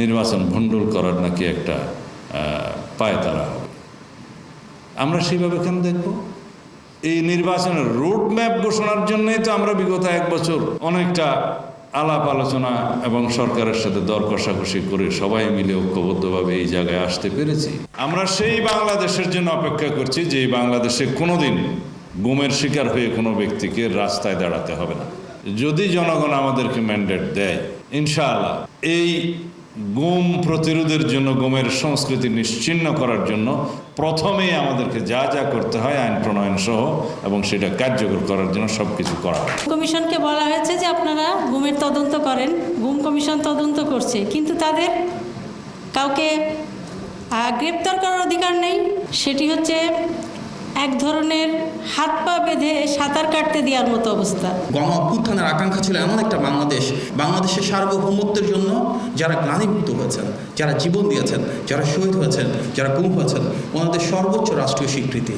নির্বাচন ভণ্ডুল করার নাকি একটা পায়তারা হবে। আমরা সেইভাবে কেন দেখব? এই নির্বাচনের রোড ম্যাপ ঘোষণার জন্যই তো আমরা বিগত এক বছর অনেকটা আলাপ আলোচনা এবং সরকারের সাথে দর কষাকষি করে সবাই মিলে ঐক্যবদ্ধভাবে এই জায়গায় আসতে পেরেছি। আমরা সেই বাংলাদেশের জন্য অপেক্ষা করছি যে এই বাংলাদেশে কোনোদিন গুমের শিকার হয়ে কোনো ব্যক্তিকে রাস্তায় দাঁড়াতে হবে না। যদি জনগণ আমাদেরকে ম্যান্ডেট দেয়, ইনশাআল্লাহ এই গুম প্রতিরোধের জন্য, গুমের সংস্কৃতি নিশ্চিন্ন করার জন্য প্রথমেই আমাদেরকে যা যা করতে হয় আইন প্রণয়ন সহ এবং সেটা কার্যকর করার জন্য সব কিছু করা হয়। কমিশনকে বলা হয়েছে যে আপনারা গুমের তদন্ত করেন, গুম কমিশন তদন্ত করছে, কিন্তু তাদের কাউকে গ্রেপ্তার করার অধিকার নেই। সেটি হচ্ছে এক ধরনের হাত পা বেঁধে সাঁতার কাটতে দেওয়ার মতো অবস্থা। গণ অভ্যুত্থানের আকাঙ্ক্ষা ছিল এমন একটা বাংলাদেশ, বাংলাদেশের সার্বভৌমত্বের জন্য যারা গ্লানিভূত হয়েছেন, যারা জীবন দিয়েছেন, যারা শহীদ হয়েছেন, যারা গুম হয়েছেন, ওনাদের সর্বোচ্চ রাষ্ট্রীয় স্বীকৃতি।